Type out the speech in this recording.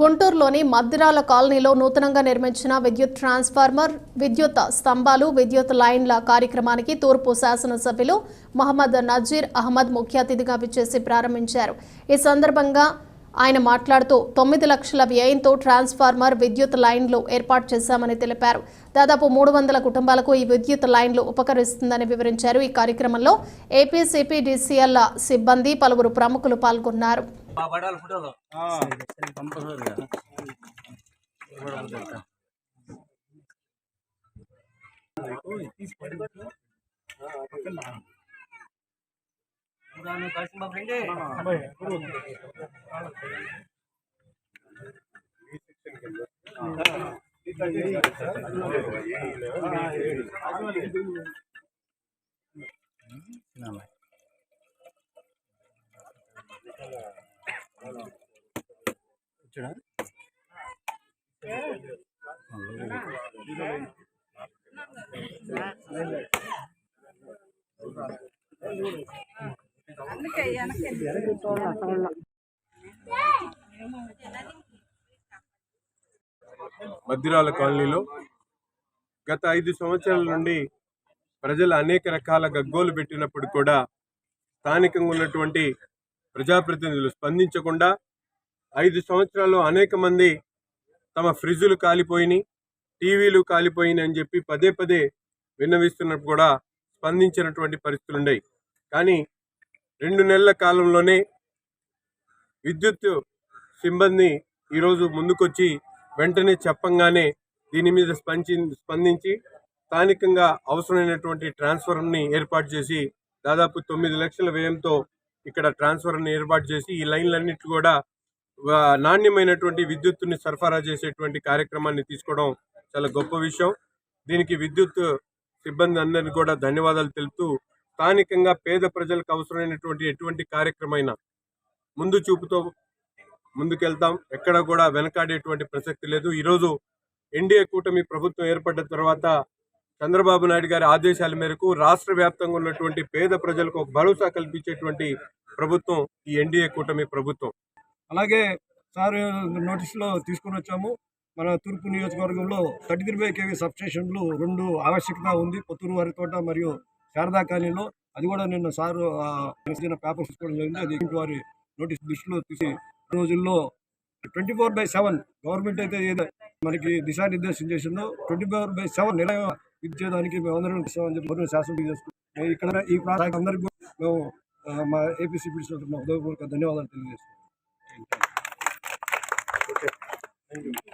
గుంటూరులోని మద్దిరాల కాలనీలో నూతనంగా నిర్మించిన విద్యుత్ ట్రాన్స్ఫార్మర్ విద్యుత్ స్తంభాలు విద్యుత్ లైన్ల కార్యక్రమానికి తూర్పు శాసనసభ్యులు మహమ్మద్ నజీర్ అహ్మద్ ముఖ్య అతిథిగా విచ్చేసి ప్రారంభించారు. ఈ సందర్భంగా ఆయన మాట్లాడుతూ తొమ్మిది లక్షల వ్యయంతో ట్రాన్స్ఫార్మర్ విద్యుత్ లైన్లు ఏర్పాటు చేశామని తెలిపారు. దాదాపు మూడు వందల కుటుంబాలకు ఈ విద్యుత్ లైన్లు ఉపకరిస్తుందని వివరించారు. ఈ కార్యక్రమంలో ఏపీసీపీ డీసీఎల్ సిబ్బంది పలువురు ప్రముఖులు పాల్గొన్నారు. పడాలి ఫోటోలు కలిసి మా ఫ్రెండే మద్దిరాల కాలనీలో గత ఐదు సంవత్సరాల నుండి ప్రజలు అనేక రకాల గగ్గోలు పెట్టినప్పుడు కూడా స్థానికంగా ఉన్నటువంటి ప్రజాప్రతినిధులు స్పందించకుండా ఐదు సంవత్సరాల్లో అనేక మంది తమ ఫ్రిడ్జులు కాలిపోయినాయి టీవీలు కాలిపోయినాయి అని చెప్పి పదే పదే విన్నవిస్తున్నప్పుడు కూడా స్పందించినటువంటి పరిస్థితులు ఉన్నాయి కానీ రెండు నెలల కాలంలోనే విద్యుత్ సిబ్బంది ఈరోజు ముందుకొచ్చి వెంటనే చెప్పంగానే దీని మీద స్పంచి స్పందించి స్థానికంగా అవసరమైనటువంటి ట్రాన్స్ఫర్ని ఏర్పాటు చేసి దాదాపు తొమ్మిది లక్షల వ్యయంతో ఇక్కడ ట్రాన్స్ఫర్ని ఏర్పాటు చేసి ఈ లైన్లన్నిటి కూడా నాణ్యమైనటువంటి విద్యుత్తుని సరఫరా చేసేటువంటి కార్యక్రమాన్ని తీసుకోవడం చాలా గొప్ప విషయం. దీనికి విద్యుత్ సిబ్బంది అందరినీ కూడా ధన్యవాదాలు తెలుపుతూ స్థానికంగా పేద ప్రజలకు అవసరమైనటువంటి ఎటువంటి కార్యక్రమైనా ముందు చూపుతో ముందుకెళ్తాం. ఎక్కడ కూడా వెనకాడేటువంటి ప్రసక్తి లేదు. ఈరోజు ఎన్డీఏ కూటమి ప్రభుత్వం ఏర్పడ్డ తర్వాత చంద్రబాబు నాయుడు గారి ఆదేశాల మేరకు రాష్ట్ర వ్యాప్తంగా ఉన్నటువంటి పేద ప్రజలకు ఒక భరోసా కల్పించేటువంటి ప్రభుత్వం ఈ ఎన్డీఏ కూటమి ప్రభుత్వం. అలాగే సార్ నోటీసులో తీసుకొని వచ్చాము. మన తూర్పు నియోజకవర్గంలో థర్టీ త్రీ బై కేవీ సబ్స్టేషన్లు రెండు ఆవశ్యకత ఉంది. కొత్తూరు వారితోట మరియు శారదా కాలనీలో. అది కూడా నిన్న సార్ పేపర్ తీసుకోవడం జరిగింది. అది ఇంటి వారి నోటీస్ దృష్టిలో తీసి ఈ రోజుల్లో twenty four by seven government అయితే ఏదో మనకి దిశానిర్దేశం చేసిందో ట్వంటీ ఫోర్ బై సెవెన్ నిలయం ఇచ్చేదానికి మేము అందరం ఇస్తామని చెప్పి శాసనం చేసుకుంటాం ఇక్కడ ఈ ప్రాంతానికి అందరికీ మేము మా ఏపీసీ హృదయపూర్వక ధన్యవాదాలు తెలియజేస్తున్నాం. Thank you.